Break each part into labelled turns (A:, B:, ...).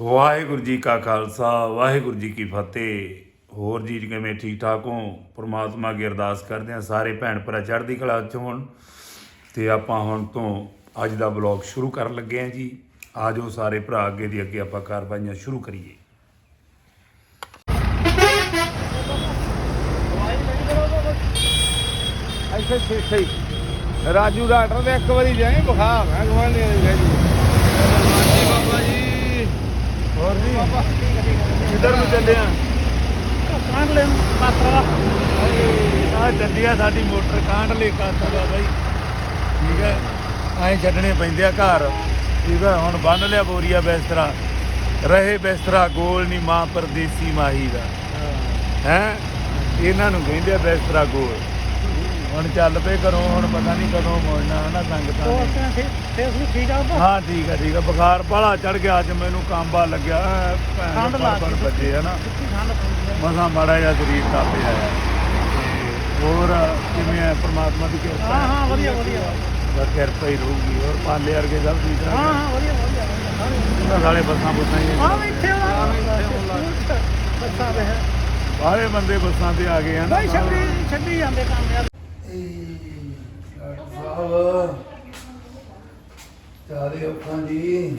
A: ਵਾਹਿਗੁਰੂ ਜੀ ਕਾ ਖਾਲਸਾ, ਵਾਹਿਗੁਰੂ ਜੀ ਕੀ ਫਤਿਹ। ਹੋਰ ਜੀ ਕਿਵੇਂ ਠੀਕ ਠਾਕ ਹੋ? ਪ੍ਰਮਾਤਮਾ ਅੱਗੇ ਅਰਦਾਸ ਕਰਦੇ ਹਾਂ, ਸਾਰੇ ਭੈਣ ਭਰਾ ਚੜ੍ਹਦੀ ਕਲਾ ਚ ਹੋਣ। ਤੇ ਆਪਾਂ ਹੁਣ ਤੋਂ ਅੱਜ ਦਾ ਬਲੌਗ ਸ਼ੁਰੂ ਕਰਨ ਲੱਗੇ ਹਾਂ ਜੀ। ਆਜੋ ਸਾਰੇ ਭਰਾ ਅੱਗੇ ਦੀ ਅੱਗੇ ਆਪਾਂ ਕਾਰਵਾਈਆਂ ਸ਼ੁਰੂ ਕਰੀਏ।
B: ਇੱਥੇ ਛੇਠੇ ਰਾਜੂ ਡਾਕਟਰ ਦੇ ਇੱਕ ਵਾਰੀ ਜਾਏ ਬੁਖਾਰ ਹੈ ਗਵਾਂਢੀ ਦੇ ਜੀ ਹੋਰ ਜੀ? ਕਿੱਧਰ ਨੂੰ ਚੱਲੇ ਆ?
C: ਕਾਂਡ ਲੈਣ ਪਾਤਰਾ
B: ਆ ਚੱਲਿਆ ਸਾਡੀ ਮੋਟਰ ਕਾਂਡ ਲੈ ਕਾਤਾ ਦਾ ਬਾਈ। ਠੀਕ ਹੈ? ਐਂ ਛੱਡਣੇ ਪੈਂਦੇ ਆ ਘਰ। ਠੀਕ ਹੈ ਹੁਣ ਬੰਨ ਲਿਆ ਬੋਰੀਆ ਬਿਸਤਰਾ। ਰਹੇ ਬਿਸਤਰਾ ਗੋਲ ਨਹੀਂ ਮਾਂ ਪਰਦੇਸੀ ਮਾਹੀ ਦਾ। ਹੈ? ਇਹਨਾਂ ਨੂੰ ਕਹਿੰਦੇ ਆ ਬਿਸਤਰਾ ਗੋਲ। ਹੁਣ ਚੱਲ ਪਏ ਘਰੋਂ ਹੁਣ ਪਤਾ ਨਹੀਂ ਕਦੋਂ ਮੋੜਨਾ ਹਨਾ ਸੰਗਤਾਂ
C: ਹੋਰ
B: ਨੇ।
C: ਕਿਵੇਂ ਫੇਸ ਨੂੰ ਠੀਕ ਆ ਬਾ
B: ਹਾਂ ਠੀਕ ਹੈ ਠੀਕ ਹੈ ਬੁਖਾਰ ਬਾਲਾ ਚੜ ਗਿਆ ਅੱਜ ਮੈਨੂੰ ਕਾਂਬਾ ਲੱਗਿਆ
C: ਠੰਡ ਲੱਗ ਗਈ।
B: ਬੱਜੇ ਹਨਾ। ਮਸਾਂ ਮਾੜਾ ਜਿਹਾ ਸਰੀਰ ਦਾ ਪਿਆ ਹੈ। ਤੇ ਹੋਰ ਕਿਵੇਂ ਹੈ ਪ੍ਰਮਾਤਮਾ ਦੀ ਕਿਰਪਾ
C: ਹਾਂ ਹਾਂ ਵਧੀਆ ਵਧੀਆ।
B: ਬਸ ਕਿਰਪਾ ਹੀ ਰਹੂਗੀ ਹੋਰ ਪਾਲੇ ਵਰਗੇ ਸਭ ਠੀਕ
C: ਹਾਂ ਹਾਂ ਵਧੀਆ ਵਧੀਆ
B: ਉਹਨਾਂ ਸਾਲੇ ਬੱਸਾਂ ਬੁੱਸਾਂ ਹੀ
C: ਹਾਂ ਇੱਥੇ ਬੱਸਾਂ ਦੇ ਹੈ।
B: ਬਾਹਲੇ ਬੰਦੇ ਬੱਸਾਂ ਤੇ ਆ ਗਏ ਹਨ।
C: ਬਈ ਛੱਡੀ ਛੱਡੀ ਜਾਂਦੇ ਕੰਮ ਯਾਰ।
D: ਸਾਹਿਬ, ਚਾਰੇ ਅੱਖਾਂ ਜੀ।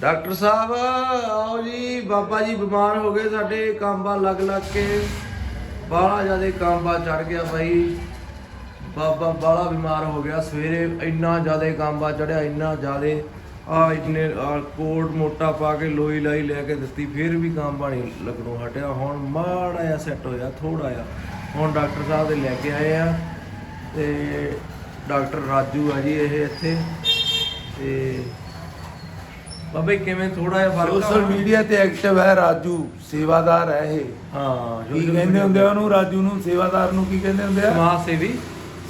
D: ਡਾਕਟਰ ਸਾਹਿਬ, ਆਓ ਜੀ, ਬਾਬਾ ਜੀ ਬਿਮਾਰ ਹੋ ਗਏ ਸਾਡੇ, ਕਾਂਬਾ ਲੱਗ ਲੱਗ ਕੇ। ਬਾਹਲਾ ਜਿਆਦੇ ਕਾਂਬਾ ਚੜ ਗਿਆ ਬਾਈ। ਬਾਬਾ ਬਾਹਲਾ ਬਿਮਾਰ ਹੋ ਗਿਆ, ਸਵੇਰੇ ਇੰਨਾ ਜਿਆਦੇ ਕਾਂਬਾ ਚੜਿਆ ਇੰਨਾ ਜਿਆਦੇ। ਆ ਇਤਨੇ ਕੋਟ ਮੋਟਾ ਪਾ ਕੇ ਲੋਈ ਲਾਈ ਲੈ ਕੇ ਦਿੱਤੀ, ਫਿਰ ਵੀ ਕਾਂਬਾ ਨਹੀਂ ਲੱਗਣੋਂ ਹਟਿਆ। ਹੁਣ ਮਾੜਾ ਜਿਹਾ ਸੈੱਟ ਹੋਇਆ ਥੋੜਾ ਜਿਹਾ। ਹੁਣ ਡਾਕਟਰ ਸਾਹਿਬ ਦੇ ਲੈ ਕੇ ਆਏ ਆ। ਤੇ ਡਾਕਟਰ ਰਾਜੂ ਆ ਜੀ ਇਹ ਇੱਥੇ। ਤੇ ਬਾਬੇ ਕਿਵੇਂ ਥੋੜਾ ਜਿਹਾ ਫ਼ਰਕ
A: ਸੋਸ਼ਲ ਮੀਡੀਆ ਤੇ ਐਕਟਿਵ ਹੈ ਰਾਜੂ ਸੇਵਾਦਾਰ ਹੈ ਇਹ।
D: ਹਾਂ
A: ਕੀ ਕਹਿੰਦੇ ਹੁੰਦੇ ਆ ਉਹਨੂੰ ਰਾਜੂ ਨੂੰ ਸੇਵਾਦਾਰ ਨੂੰ ਕੀ ਕਹਿੰਦੇ ਹੁੰਦੇ ਆ?
D: ਸਮਾਜ ਸੇਵੀ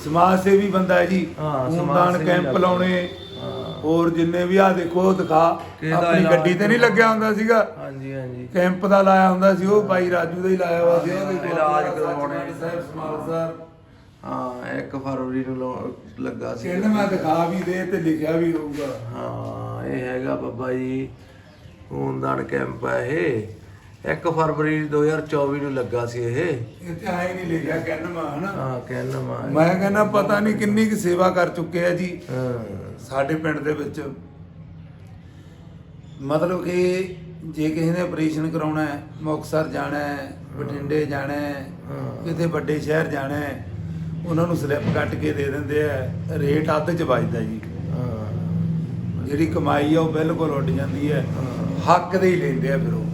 A: ਸਮਾਜ ਸੇਵੀ ਬੰਦਾ ਹੈ ਜੀ।
D: ਹਾਂ, ਸਮਾਜ
A: ਕੈਂਪ। ਲਾਉਣੇ। ਹੋਰ ਜਿੰਨੇ ਵੀ ਆ ਦੇਖੋ ਦਿਖਾ। ਆਪਣੀ ਗੱਡੀ ਤੇ ਨਹੀਂ ਲੱਗਿਆ ਹੁੰਦਾ ਸੀਗਾ।
D: ਹਾਂਜੀ ਹਾਂਜੀ।
A: ਕੈਂਪ ਦਾ ਲਾਇਆ ਹੁੰਦਾ ਸੀ ਉਹ ਭਾਈ ਰਾਜੂ ਦਾ ਹੀ ਲਾਇਆ ਹੋਇਆ ਸੀ। ਉਹਦੇ
D: ਇਲਾਜ ਕਰਵਾਉਣੇ।
A: ਸਾਹਿਬ ਸਮਾਲਸਰ
D: ਹਾਂ 1 ਫਰਵਰੀ ਨੂੰ ਲੱਗਾ ਸੀ।
A: ਕਹਿੰਦੇ ਮੈਂ ਦਿਖਾ ਵੀ ਦੇ ਤੇ ਲਿਖਿਆ ਵੀ ਹੋਊਗਾ।
D: ਹਾਂ ਇਹ ਹੈਗਾ ਬਾਬਾ ਜੀ ਖੂਨਦਾਨ ਕੈਂਪ ਹੈ ਇਹ। 1 ਫਰਵਰੀ 2024 ਨੂੰ ਲੱਗਾ ਸੀ ਇਹ।
A: ਇੱਥੇ ਆਏ ਨਹੀਂ ਲਿਖਿਆ ਕਹਿੰਦਾ ਹਨਾ
D: ਹਾਂ ਕਹਿਣਾ ਮਾ
A: ਕਹਿੰਦਾ ਪਤਾ ਨਹੀਂ ਕਿੰਨੀ ਕੁ ਸੇਵਾ ਕਰ ਚੁੱਕੇ ਆ ਜੀ।
D: ਹਾਂ।
A: ਸਾਡੇ ਪਿੰਡ ਦੇ ਵਿੱਚ। ਮਤਲਬ ਕਿ ਜੇ ਕਿਸੇ ਨੇ ਆਪਰੇਸ਼ਨ ਕਰਾਉਣਾ ਹੈ ਮੁਕਤਸਰ ਜਾਣਾ ਹੈ ਬਠਿੰਡੇ ਜਾਣਾ ਹੈ। ਕਿਤੇ ਵੱਡੇ ਸ਼ਹਿਰ ਜਾਣਾ ਹੈ ਉਹਨਾਂ ਨੂੰ ਸਲਿੱਪ ਕੱਟ ਕੇ ਦੇ ਦਿੰਦੇ ਆ ਰੇਟ ਅੱਧ ਚ ਵੱਜਦਾ ਜੀ। ਜਿਹੜੀ ਕਮਾਈ ਆ ਉਹ ਬਿਲਕੁਲ ਉੱਡ ਜਾਂਦੀ ਹੈ। ਹੱਕ ਦੇ ਹੀ ਲੈਂਦੇ ਆ ਫਿਰ ਉਹ।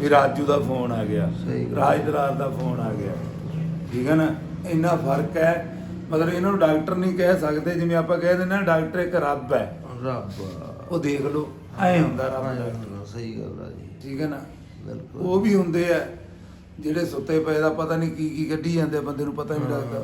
A: ਵੀ ਰਾਜੂ ਦਾ ਫੋਨ ਆ ਗਿਆ। ਰਾਜ ਦਰਾਰ ਦਾ ਫੋਨ ਆ ਗਿਆ। ਠੀਕ ਹੈ ਨਾ? ਇੰਨਾ ਫ਼ਰਕ ਹੈ। ਮਤਲਬ ਇਹਨਾਂ ਨੂੰ ਡਾਕਟਰ ਨਹੀਂ ਕਹਿ ਸਕਦੇ ਜਿਵੇਂ ਆਪਾਂ ਕਹਿ ਦਿੰਦੇ ਨਾ ਡਾਕਟਰ ਇੱਕ ਰੱਬ ਹੈ।
D: ਰੱਬ।
A: ਉਹ ਦੇਖ ਲਓ ਐ ਹੁੰਦਾ ਰੱਬ
D: ਹਾਂ, ਸਹੀ ਗੱਲ ਆ ਜੀ।
A: ਠੀਕ ਹੈ ਨਾ?
D: ਬਿਲਕੁਲ।
A: ਉਹ ਵੀ ਹੁੰਦੇ ਆ ਜਿਹੜੇ ਸੁੱਤੇ ਪਏ ਦਾ ਪਤਾ ਨਹੀਂ ਕੀ ਕੀ ਕੱਢੀ ਜਾਂਦੇ ਬੰਦੇ ਨੂੰ ਪਤਾ ਨਹੀਂ ਲੱਗਦਾ।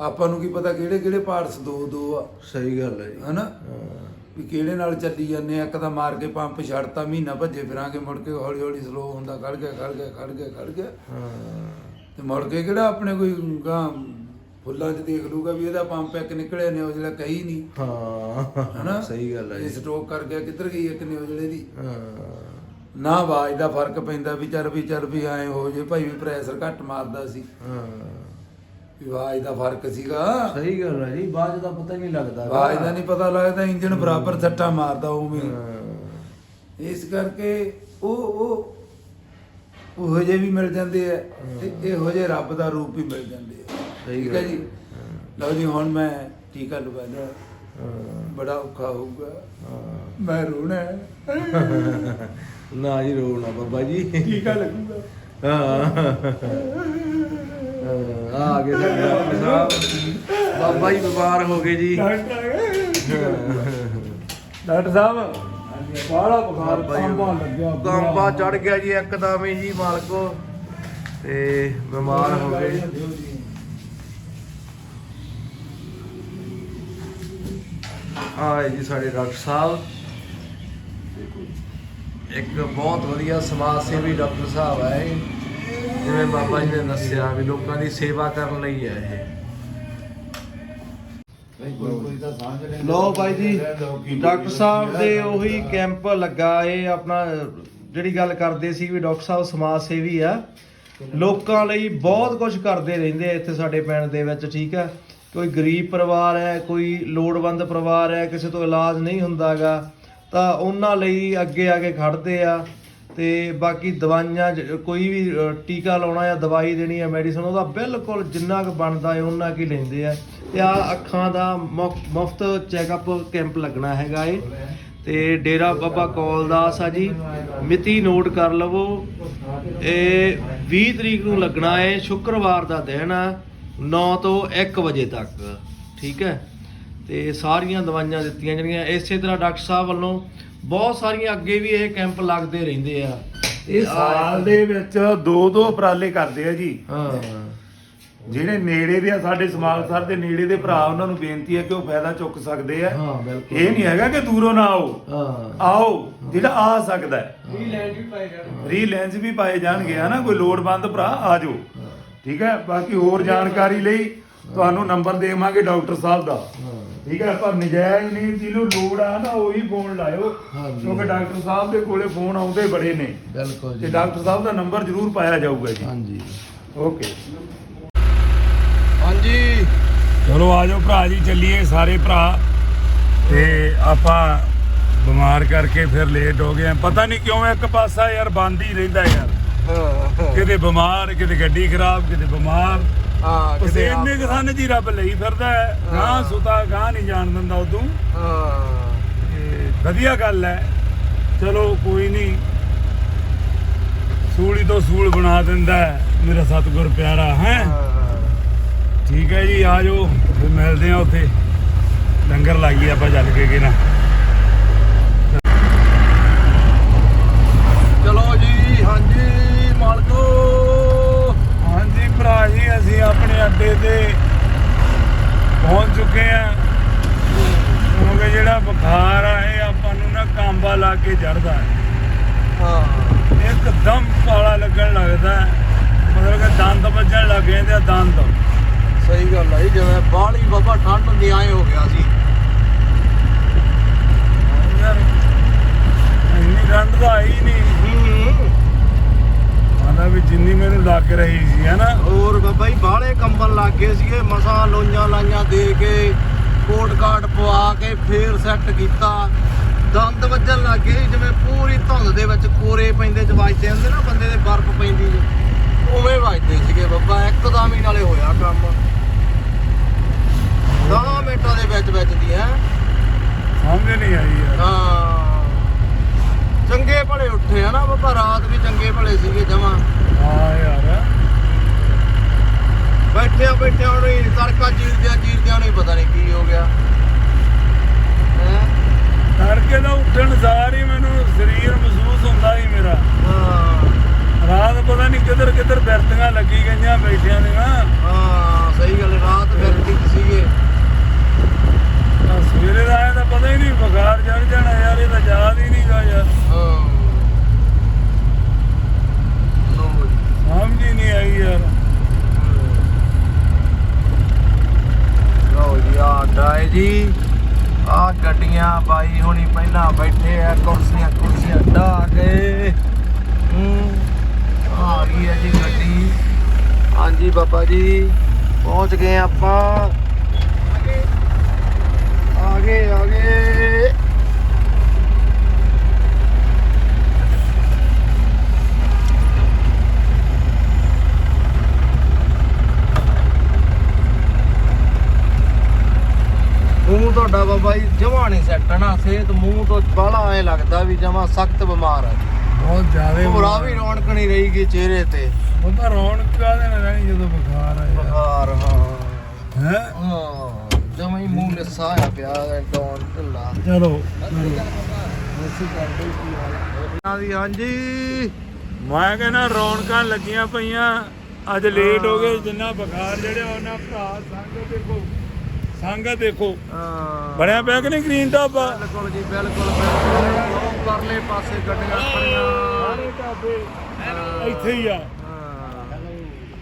A: ਆਪਾਂ ਨੂੰ ਕੀ ਪਤਾ ਕਿਹੜੇ ਕਿਹੜੇ ਪਾਰਟਸ ਦੋ ਦੋ ਆ।
D: ਸਹੀ ਗੱਲ ਹੈ ਜੀ।
A: ਹਨਾ?
D: ਹਾਂ।
A: ਵੀ ਕਿਹੜੇ ਨਾਲ ਚੱਲੀ ਜਾਂਦੇ ਆ ਇੱਕ ਤਾਂ ਮਾਰ ਕੇ ਪੰਪ ਛੱਡਤਾ ਮਹੀਨਾ ਭੱਜੇ ਫਿਰਾਂਗੇ ਮੁੜ ਕੇ ਹੌਲੀ ਹੌਲੀ ਸਲੋ ਹੁੰਦਾ ਖੜ ਗਿਆ ਖੜ ਗਿਆ ਖੜ ਗਿਆ ਖੜ ਗਿਆ।
D: ਹਾਂ।
A: ਤੇ ਮੁੜ ਕੇ ਕਿਹੜਾ ਆਪਣੇ ਕੋਈ ਗਾਂ ਫੁੱਲਾਂ 'ਚ ਦੇਖ ਲੂਗਾ ਵੀ ਇਹਦਾ ਪੰਪ ਇੱਕ ਨਿਕਲਿਆ ਨੇ ਉਹ ਜਿਹੜਾ ਕਹੀ ਨਹੀਂ
D: ਹਾਂ।
A: ਹਨਾ?
D: ਸਹੀ ਗੱਲ ਹੈ
A: ਇਹ
D: ਜੀ।
A: ਸਟ੍ਰੋਕ ਕਰ ਗਿਆ ਕਿੱਧਰ ਗਈ ਇੱਕ ਨੇ ਉਹ ਜਿਹੜੇ ਦੀ?
D: ਹਾਂ।
A: ਨਾ ਆਵਾਜ਼ ਦਾ ਫ਼ਰਕ ਪੈਂਦਾ ਵੀ ਚੱਲ ਵੀ ਚੱਲ ਵੀ ਐ ਹੋ ਜੇ ਭਾਈ ਵੀ ਪ੍ਰੈਸ਼ਰ ਘੱਟ ਮਾਰਦਾ ਸੀ।
D: ਹਾਂ।
A: ਆਵਾਜ਼ ਦਾ ਫ਼ਰਕ ਸੀਗਾ।
D: ਸਹੀ ਗੱਲ ਹੈ ਜੀ ਬਾਅਦ 'ਚ ਤਾਂ ਪਤਾ ਹੀ ਨਹੀਂ ਲੱਗਦਾ
A: ਆਵਾਜ਼ ਦਾ ਨਹੀਂ ਪਤਾ ਲੱਗਦਾ ਇੰਜਨ ਬਰਾਬਰ ਸੱਟਾ ਮਾਰਦਾ ਉਵੇਂ ਹੀ। ਇਸ ਕਰਕੇ ਉਹ ਉਹ ਉਹੋ ਜਿਹੇ ਵੀ ਮਿਲ ਜਾਂਦੇ ਆ ਤੇ ਇਹੋ ਜਿਹੇ ਰੱਬ ਦਾ ਰੂਪ ਵੀ ਮਿਲ ਜਾਂਦੇ ਆ।
D: ਸਹੀ
A: ਠੀਕ ਹੈ
D: ਗੱਲ
A: ਜੀ? ਲਓ ਜੀ ਹੁਣ ਮੈਂ ਟੀਕਾ ਲਿਆ
D: ਹਾਂ।
A: ਬੜਾ ਔਖਾ ਹੋਊਗਾ।
D: ਹਾਂ।
A: ਮੈਂ ਰੋਣਾ ਹੈ।
D: ਨਾ ਜੀ ਰੋਣਾ ਬਾਬਾ ਜੀ।
A: ਟੀਕਾ ਲੱਗੂਗਾ।
D: ਹਾਂ। ਹਾਂ, ਆ ਗਏ ਸਾਡੇ ਡਾਕਟਰ ਸਾਹਿਬ। ਬਾਬਾ ਜੀ ਬਿਮਾਰ ਹੋ ਗਏ ਜੀ।
A: ਡਾਕਟਰ ਆ ਗਏ ਡਾਕਟਰ ਸਾਹਿਬ ਬਾਹਲਾ ਬੁਖਾਰ
D: ਬਾਬਾ ਜੀ
A: ਕੰਬਾ ਲੱਗਿਆ
D: ਕੰਬਾ ਚੜ ਗਿਆ ਜੀ ਇੱਕਦਮ ਹੀ ਜੀ ਮਾਲਕੋ। ਤੇ ਬਿਮਾਰ ਹੋ ਗਏ। ਆਏ ਜੀ ਸਾਡੇ ਡਾਕਟਰ ਸਾਹਿਬ। ਇੱਕ ਬਹੁਤ ਵਧੀਆ ਸਮਾਜ ਸੇਵੀ ਡਾਕਟਰ ਸਾਹਿਬ ਹੈ ਇਹ। ਜਿਵੇਂ ਬਾਬਾ ਜੀ ਨੇ ਦੱਸਿਆ ਵੀ ਲੋਕਾਂ ਦੀ ਸੇਵਾ ਕਰਨ ਲਈ ਹੈ ਇਹ। ਲੋ ਬਾਈ ਜੀ, ਡਾਕਟਰ ਸਾਹਿਬ ਦੇ ਉਹੀ ਕੈਂਪ ਲੱਗਾ, ਇਹ ਆਪਣਾ ਜਿਹੜੀ ਗੱਲ ਕਰਦੇ ਸੀ ਵੀ ਡਾਕਟਰ ਸਾਹਿਬ ਸਮਾਜ ਸੇਵੀ ਆ, ਲੋਕਾਂ ਲਈ ਬਹੁਤ ਕੁਝ ਕਰਦੇ ਰਹਿੰਦੇ ਆ ਇੱਥੇ ਸਾਡੇ ਪਿੰਡ ਦੇ ਵਿੱਚ, ਠੀਕ ਆ? ਕੋਈ ਗਰੀਬ ਪਰਿਵਾਰ ਹੈ, ਕੋਈ ਲੋੜਵੰਦ ਪਰਿਵਾਰ ਹੈ, ਕਿਸੇ ਤੋਂ ਇਲਾਜ ਨਹੀਂ ਹੁੰਦਾਗਾ, ਤਾਂ ਉਹਨਾਂ ਲਈ ਅੱਗੇ ਆ ਕੇ ਖੜਦੇ ਆ। ਤੇ ਬਾਕੀ ਦਵਾਈਆਂ ਜ- ਕੋਈ ਵੀ ਟੀਕਾ ਲਾਉਣਾ ਜਾਂ ਦਵਾਈ ਦੇਣੀ ਹੈ ਮੈਡੀਸਨ, ਉਹਦਾ ਬਿਲਕੁਲ ਜਿੰਨਾ ਕੁ ਬਣਦਾ ਹੈ ਉਹਨਾਂ ਕੀ ਲੈਂਦੇ ਆ। ਤੇ ਆ ਅੱਖਾਂ ਦਾ ਮੁਫਤ ਚੈੱਕਅਪ ਕੈਂਪ ਲੱਗਣਾ ਹੈਗਾ ਏ। ਤੇ ਡੇਰਾ ਬਾਬਾ ਕੌਲਦਾਸ ਆ ਜੀ, ਮਿਤੀ ਨੋਟ ਕਰ ਲਵੋ। ਇਹ 20 ਤਰੀਕ ਨੂੰ ਲੱਗਣਾ ਏ, ਸ਼ੁੱਕਰਵਾਰ ਦਾ ਦਿਨ ਆ 9 ਤੋਂ 1 ਵਜੇ ਤੱਕ, ਠੀਕ ਹੈ। ਤੇ ਸਾਰੀਆਂ ਦਵਾਈਆਂ ਦਿੱਤੀਆਂ ਜਾਣਗੀਆਂ। ਇਸੇ ਤਰ੍ਹਾਂ ਡਾਕਟਰ ਸਾਹਿਬ ਵੱਲੋਂ ਬਹੁਤ ਸਾਰੀਆਂ ਅੱਗੇ ਵੀ ਇਹ ਕੈਂਪ ਲੱਗਦੇ ਰਹਿੰਦੇ ਆ।
A: ਇਹ ਸਾਲ ਦੇ ਵਿੱਚ ਦੋ ਦੋ ਉਪਰਾਲੇ ਕਰਦੇ ਆ ਜੀ।
D: ਹਾਂ।
A: ਜਿਹੜੇ ਨੇੜੇ ਦੇ ਆ ਸਾਡੇ ਸਮਾਲ ਸਰ ਦੇ ਨੇੜੇ ਦੇ ਭਰਾ ਉਹਨਾਂ ਨੂੰ ਬੇਨਤੀ ਹੈ ਕਿ ਉਹ ਫਾਇਦਾ ਚੁੱਕ ਸਕਦੇ ਆ।
D: ਹਾਂ ਬਿਲਕੁਲ।
A: ਇਹ ਨਹੀਂ ਹੈਗਾ ਕਿ ਦੂਰੋਂ ਨਾ ਆਓ।
D: ਹਾਂ।
A: ਆਓ ਜਿਹੜਾ ਆ ਸਕਦਾ ਹੈ। ਫ੍ਰੀ ਲੈਂਸ ਵੀ ਪਾਏ ਜਾਣਗੇ। ਹਨਾ ਕੋਈ ਲੋੜਵੰਦ ਭਰਾ ਆ ਜਾਓ। ਠੀਕ ਹੈ? ਬਾਕੀ ਹੋਰ ਜਾਣਕਾਰੀ ਲਈ ਤੁਹਾਨੂੰ ਨੰਬਰ ਦੇਵਾਂਗੇ ਡਾਕਟਰ ਸਾਹਿਬ ਦਾ। ਠੀਕ ਹੈ ਪਰ ਨਜਾਇਜ਼ ਨਹੀਂ ਜਿਹਨੂੰ ਲੋੜ ਆ ਨਾ ਉਹੀ ਫੋਨ ਲਾਇਓ।
D: ਹਾਂਜੀ।
A: ਕਿਉਂਕਿ ਡਾਕਟਰ ਸਾਹਿਬ ਦੇ ਕੋਲੇ ਫੋਨ ਆਉਂਦੇ ਬੜੇ ਨੇ।
D: ਬਿਲਕੁਲ
A: ਤੇ
D: ਜੀ
A: ਡਾਕਟਰ ਸਾਹਿਬ ਦਾ ਨੰਬਰ ਜ਼ਰੂਰ ਪਾਇਆ ਜਾਊਗਾ ਜੀ।
D: ਹਾਂਜੀ।
A: ਓਕੇ।
D: ਹਾਂਜੀ।
A: ਚਲੋ ਆਜੋ ਭਰਾ ਜੀ ਚੱਲੀਏ ਸਾਰੇ ਭਰਾ। ਤੇ ਆਪਾਂ ਬਿਮਾਰ ਕਰਕੇ ਫਿਰ ਲੇਟ ਹੋ ਗਏ ਆ ਪਤਾ ਨਹੀਂ ਕਿਉਂ ਇੱਕ ਪਾਸਾ ਯਾਰ ਬੰਦ ਹੀ ਰਹਿੰਦਾ ਯਾਰ। ਕਿਤੇ ਬਿਮਾਰ ਕਿਤੇ ਗੱਡੀ ਖਰਾਬ ਕਿਤੇ ਬਿਮਾਰ।
D: ਹਾਂ
A: ਕਿਸੇ ਇੰਨੇ ਕਿਸਾਨ ਜੀ ਰੱਬ ਲਈ ਫਿਰਦਾ ਹੈ। ਗਾਂ ਸੁਤਾ ਗਾਂ ਨਹੀਂ ਜਾਣ ਦਿੰਦਾ ਉਦੋਂ।
D: ਹਾਂ।
A: ਤੇ ਵਧੀਆ ਗੱਲ ਹੈ। ਚਲੋ ਕੋਈ ਨਹੀਂ। ਸੂਲੀ ਤੋਂ ਸੂਲ ਬਣਾ ਦਿੰਦਾ ਹੈ ਮੇਰਾ ਸਤਿਗੁਰ ਪਿਆਰਾ ਹੈ? ਠੀਕ ਹੈ ਜੀ ਆ ਜਾਓ। ਫਿਰ ਮਿਲਦੇ ਆ ਉੱਥੇ। ਲੰਗਰ ਲਾਈਏ ਆਪਾਂ ਚੱਲ ਕੇ ਕਿ ਨਾ
D: ਚਲੋ ਜੀ ਹਾਂਜੀ ਮਾਲਕੋ
A: ਹਾਂਜੀ ਭਰਾ ਜੀ ਅਸੀਂ ਆਪਣੇ ਅੱਡੇ ਤੇ ਚੁੱਕੇ ਆ। ਕਿਉਂਕਿ ਜਿਹੜਾ ਬੁਖਾਰ ਆ ਇਹ ਆਪਾਂ ਨੂੰ ਨਾ ਕਾਂਬਾ ਲਾ ਕੇ ਜੜਦਾ ਹੈ।
D: ਹਾਂ।
A: ਇੱਕਦਮ ਪਾਲਾ ਲੱਗਣ ਲੱਗਦਾ ਹੈ। ਮਤਲਬ ਕਿ ਦੰਦ ਵੱਜਣ ਲੱਗ ਜਾਂਦੇ ਆ ਦੰਦ।
D: ਸਹੀ ਗੱਲ ਜੀ, ਜਿਵੇਂ ਬਾਹਲੀ ਬਾਬਾ ਠੰਡ ਹੁੰਦੀ ਆਏ ਹੋ ਗਿਆ ਸੀ
A: ਯਾਰ ਇੰਨੀ ਠੰਡ ਤਾਂ ਆਈ ਨਹੀਂ ਮਾਨਾ ਵੀ ਜਿੰਨੀ ਮੈਨੂੰ ਲੱਗ ਰਹੀ ਸੀ ਹੈ ਨਾ
D: ਹੋਰ ਬਾਬਾ ਜੀ ਬਾਹਲੇ ਕੰਬਲ ਲੱਗੇ ਸੀਗੇ ਮਸਾਂ ਲੋਈਆਂ ਲਾਈਆਂ ਦੇ ਕੇ ਕੋਟ ਕਾਟ ਪਵਾ ਕੇ ਫੇਰ ਸੈੱਟ ਕੀਤਾ। ਦੰਦ ਵੱਜਣ ਲੱਗੇ ਜਿਵੇਂ ਪੂਰੀ ਧੁੰਦ ਦੇ ਵਿੱਚ ਕੋਰੇ ਪੈਂਦੇ ਚ ਵੱਜਦੇ ਹੁੰਦੇ ਨਾ ਬੰਦੇ ਦੇ ਬਰਫ਼ ਪੈਂਦੀ ਜੀ। ਉਵੇਂ ਵੱਜਦੇ ਸੀਗੇ ਬੱਬਾ ਇੱਕਦਮ ਹੀ ਨਾਲੇ ਹੋਇਆ ਕੰਮ। 10 ਮਿੰਟਾਂ ਦੇ ਵਿੱਚ ਵਿੱਚ ਦੀ ਹੈ?
A: ਸਮਝ ਨਹੀਂ ਆਈ ਯਾਰ।
D: ਹਾਂ। ਚੰਗੇ ਭਲੇ ਉੱਠੇ ਹਨਾ ਬੱਬਾ ਰਾਤ ਵੀ ਚੰਗੇ ਭਲੇ ਸੀਗੇ ਜਮਾਂ
A: ਹਾਂ ਯਾਰ
D: ਬੈਠਿਆ ਬੈਠਿਆ ਨੂੰ ਹੀ ਤੜਕਾ ਚੀਰਦਿਆਂ ਚੀਰਦਿਆਂ ਨੂੰ ਹੀ ਪਤਾ ਨਹੀਂ ਕੀ ਹੋ ਗਿਆ। ਹੈਂ?
A: ਤੜਕੇ ਦਾ ਉੱਠਣ ਸਾਰ ਹੀ ਮੈਨੂੰ ਸਰੀਰ ਮਹਿਸੂਸ ਹੁੰਦਾ ਸੀ ਮੇਰਾ।
D: ਹਾਂ।
A: ਰਾਤ ਪਤਾ ਨਹੀਂ ਕਿੱਧਰ ਕਿੱਧਰ ਬਿਰਤੀਆਂ ਲੱਗੀ ਗਈਆਂ ਬੈਠਿਆਂ ਦੀਆਂ।
D: ਹਾਂ ਸਹੀ ਗੱਲ ਹੈ, ਰਾਤ ਫਿਰ ਠੀਕ ਸੀਗੇ।
A: ਤਾਂ ਸਵੇਰੇ ਦਾ ਆਇਆ ਤਾਂ ਪਤਾ ਹੀ ਨਹੀਂ ਬੁਖਾਰ ਚੜ ਜਾਣਾ ਯਾਰ ਇਹ ਤਾਂ ਯਾਦ ਹੀ ਨਹੀਂਗਾ ਯਾਰ।
D: ਹਾਂ। ਲਓ ਜੀ।
A: ਸਮਝ ਹੀ ਨਹੀਂ ਆਈ ਯਾਰ।
D: ਲਓ ਜੀ ਆ ਜੀ। ਆ ਗੱਡੀਆਂ ਬਾਈ ਹੁਣੀ ਪਹਿਲਾਂ ਬੈਠੇ ਆ, ਕੁਰਸੀਆਂ ਕੁਰਸੀਆਂ ਢਾ ਕੇ। ਆ ਗਈ ਹੈ ਜੀ ਗੱਡੀ। ਹਾਂਜੀ ਬਾਬਾ ਜੀ, ਪਹੁੰਚ ਗਏ ਆਪਾਂ। ਆ ਗਏ ਆ ਗਏ। ਤੁਹਾਡਾ ਬਾਬਾ ਜੀ ਜਮਾ ਨਹੀਂ ਸੈੱਟ ਨਾ ਸਿਹਤ ਮੂੰਹ ਤੋਂ ਬਾਹਲਾ ਐ ਲੱਗਦਾ ਵੀ ਜਮਾ ਸਖਤ ਬਿਮਾਰ ਆ
A: ਬਹੁਤ ਜ਼ਿਆਦਾ
D: ਪੂਰਾ ਵੀ ਰੌਣਕ ਨਹੀਂ ਰਹੀਗੀ ਚਿਹਰੇ ਤੇ।
A: ਉਹਦਾ ਰੌਣਕ ਕਾਹਦੇ ਨਾਲ ਰਹਿਣੀ ਜਦੋਂ ਬੁਖਾਰ ਆਇਆ
D: ਬੁਖਾਰ ਹਾਂ।
A: ਹੈ?
D: ਹਾਂ ਜਮਾ ਹੀ ਮੂੰਹ ਲਿੱਸਾ ਆ ਪਿਆ ਡੌਨ ਢਿੱਲਾ।
A: ਚਲੋ
D: ਹਾਂਜੀ ਹਾਂਜੀ।
A: ਮੈਂ ਕਹਿੰਦਾ ਰੌਣਕਾਂ ਲੱਗੀਆਂ ਪਈਆਂ। ਅੱਜ ਲੇਟ ਹੋ ਗਏ ਜਿੰਨਾ ਬੁਖਾਰ ਜਿਹੜੇ ਉਹਨਾਂ ਭਰਾ ਸੰਗ ਦੇਖੋ। ਸੰਗਤ ਦੇਖੋ।
D: ਹਾਂ।
A: ਬਣਿਆ ਪਿਆ ਕਿ ਨਹੀਂ ਗ੍ਰੀਨ ਟਾਪ
D: ਬਿਲਕੁਲ ਜੀ ਬਿਲਕੁਲ ਬਿਲਕੁਲ। ਉਹ ਪਰਲੇ ਪਾਸੇ ਗੱਡੀਆਂ ਖੜੀਆਂ।
A: ਸਾਰੇ ਢਾਬੇ ਇੱਥੇ ਹੀ ਆ।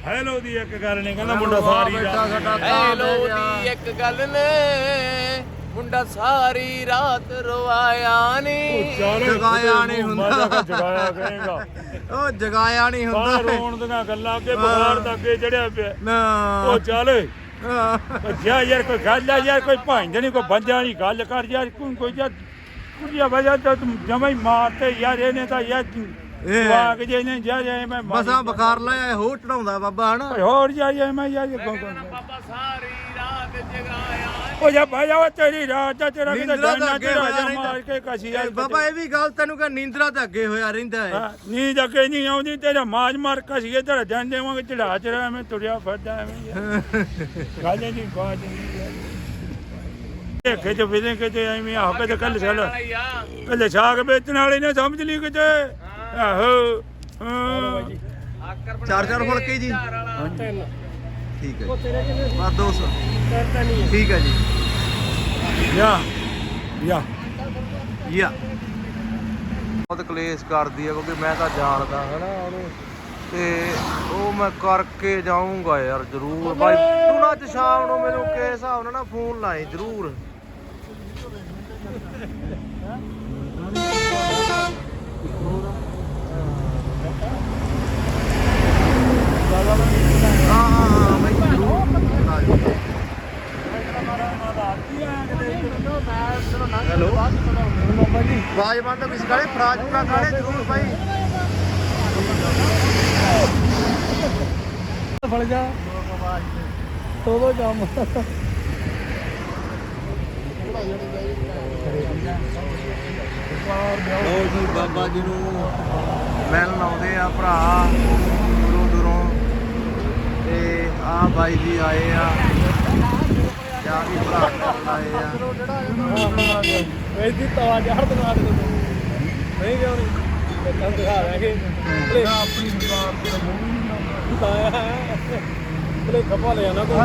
A: ਹੈਲੋ ਦੀ ਇੱਕ ਗੱਲ ਨਹੀਂ ਕਹਿੰਦਾ ਮੁੰਡਾ ਸਾਰੀ ਰਾਤ
E: ਹੈਲੋ ਦੀ ਇੱਕ ਗੱਲ ਨੇ ਮੁੰਡਾ ਸਾਰੀ ਰਾਤ ਰਵਾਇਆ ਨੀ
D: ਜਗਾਇਆ ਨੀ ਹੁੰਦਾ।
A: ਜਗਾਇਆ ਕਹੇਗਾ
D: ਉਹ ਜਗਾਇਆ ਨਹੀਂ ਹੁੰਦਾ।
A: ਰੋਣ ਦੀਆਂ ਗੱਲਾਂ ਅੱਗੇ ਬੁਖਾਰ ਦਾ ਅੱਗੇ ਚੜਿਆ ਪਿਆ।
D: ਨਾ।
A: ਉਹ ਚੱਲ। ਜਾ ਯਾਰ ਕੋਈ ਗੱਲ ਆ ਯਾਰ ਕੋਈ ਭਾਂਜ ਨਹੀਂ ਕੋਈ ਬੰਜਾ ਨਹੀਂ ਗੱਲ ਕਰ ਯਾਰ ਕੋਈ ਕੋਈ ਯਾਰ ਕੁੜੀਆ ਵਜਾ ਤਾਂ ਜਮਾ ਹੀ ਮਾਰਤੇ ਯਾਰ ਇਹਨੇ ਤਾਂ ਯਾਰ ਵਾਕ ਜੇ ਨੇ ਜਾ ਜਾ ਮੈਂ ਮਾਰੀ
D: ਬਸਾਂ ਬੁਖਾਰ ਲਾਇਆ ਹੋ ਚੜਾਉਂਦਾ ਬਾਬਾ ਹਨਾ?
A: ਹੋਰ ਜਾ ਜਾ ਮੈਂ ਯਾਰ
E: ਬਾਬਾ ਸਾਰੀ ਰਾਤ ਜਗਾਇਆ
A: ਉਹ ਜਾ ਭਾਈ ਆ ਤੇਰੀ ਰਾਤ ਦਾ ਤੇਰਾ ਕਿਤੇ
D: ਨੀਂਦਰਾ ਤਾਂ ਅੱਗੇ
A: ਤੇਰਾ ਜਾ। ਮਾਰ ਕੇ ਕਸੀ ਯਾਰ
D: ਬਾਬਾ ਇਹ ਵੀ ਗੱਲ ਤੈਨੂੰ ਕਿ ਨੀਂਦਰਾ ਤਾਂ ਅੱਗੇ ਹੋਇਆ ਰਹਿੰਦਾ ਹੈ।
A: ਹਾਂ, ਨੀਂਦ ਅੱਗੇ ਨਹੀਂ ਆਉਂਦੀ ਤੇਰਾ ਮਾਜ ਮਾਰ ਕਸੀਏ ਤੇਰਾ ਜਾਨ ਦੇਵਾਂਗੇ ਚੜਾ ਚੜਾ ਐਵੇਂ ਤੁਰਿਆ ਫਿਰਦਾ ਐਵੇਂ ਯਾਰ ਗੱਲ ਨਹੀਂ ਬਾਤ ਨਹੀਂ ਦੇਖੇ ਤੇ ਫਿਰੇ ਕਿਤੇ ਐਵੇਂ ਆਹ ਕਿਤੇ ਕੱਲ ਸਾਲ ਕੱਲ ਸਾਗ ਵੇਚਣ ਵਾਲੇ ਨੇ ਸਮਝ ਲਈ ਕਿਤੇ? ਆਹੋ ਹਾਂ।
D: ਚਾਰ ਚਾਰ ਫੁਲਕੇ ਜੀ।
F: ਤਿੰਨ
D: ਠੀਕ ਹੈ
F: ਸੀ?
D: ਬਸ 200
F: ਤਿੰਨ ਤਿੰਨ ਹੀ। ਆ।
D: ਠੀਕ ਹੈ ਜੀ।
A: ਯਾ ਯਾ।
D: ਯਾ। ਬਹੁਤ ਕਲੇਸ਼ ਕਰਦੀ ਹੈ ਕਿਉਂਕਿ ਮੈਂ ਤਾਂ ਜਾਣਦਾ ਹਨਾ ਉਹਨੂੰ। ਤੇ ਉਹ ਮੈਂ ਕਰਕੇ ਜਾਊਂਗਾ ਯਾਰ ਜ਼ਰੂਰ। ਬਾਈ ਤੂੰ ਨਾ ਅੱਜ ਸ਼ਾਮ ਨੂੰ ਮੈਨੂੰ ਕਿਸ ਹਿਸਾਬ ਨਾਲ ਨਾ ਫੋਨ ਲਾਈ ਜ਼ਰੂਰ। ਹਾਂ ਹਾਂ ਹਾਂ ਬਾਈ ਜ਼ਰੂਰ ਆ ਜੀ ਹੈਲੋ। ਬਾਜ ਬੰਦ ਵੀ ਸਿਕਾਲੇ ਫਰਾਜਪੁਰਾ ਕਾਲੇ ਜ਼ਰੂਰ ਭਾਈ।
F: ਫੜ ਜਾ। ਤੋਬੋ ਕੰਮ
D: ਲੋ ਜੀ ਬਾਬਾ ਜੀ ਨੂੰ ਮਿਲਣ ਆਉਂਦੇ ਆ ਭਰਾ। ਬਾਈ ਜੀ ਆਏ ਆ। ਜਾਂ ਵੀ ਭਰਾ ਕਰਨ ਆਏ ਆ।
F: ਐਦੀ ਤਵਾ ਜਹੜ ਦਿਖਾ ਦੇ ਨਹੀਂ ਕਿਉਂ ਨਹੀਂ? ਮੈਂ ਦਿਖਾ ਰਿਹਾ ਕਿ ਭਲੇ ਆਪਣੀ ਦੁਕਾਨ ਤੇ ਆਇਆ ਭਲੇ ਖਪਾ ਲਿਆ ਨਾ ਤੂੰ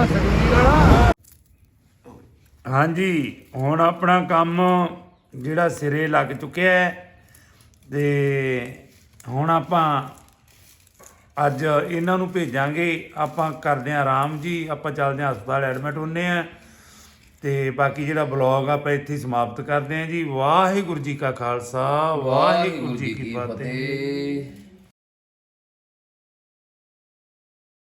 G: ਹਾਂਜੀ ਹੁਣ ਆਪਣਾ ਕੰਮ ਜਿਹੜਾ ਸਿਰੇ ਲੱਗ ਚੁੱਕਿਆ ਹੈ। ਤੇ ਹੁਣ ਆਪਾਂ ਅੱਜ ਇਹਨਾਂ ਨੂੰ ਭੇਜਾਂਗੇ। ਆਪਾਂ ਕਰਦੇ ਹਾਂ ਆਰਾਮ ਜੀ। ਆਪਾਂ ਚੱਲਦੇ ਹਾਂ ਹਸਪਤਾਲ ਐਡਮਿਟ ਹੁੰਨੇ ਆ ਤੇ ਬਾਕੀ ਜਿਹੜਾ ਬਲੌਗ ਆਪਾਂ ਇੱਥੇ ਸਮਾਪਤ ਕਰਦੇ ਹਾਂ ਜੀ। ਵਾਹਿਗੁਰੂ ਜੀ ਕਾ ਖਾਲਸਾ ਵਾਹਿਗੁਰੂ ਜੀ ਕੀ
E: ਫਤਿਹ।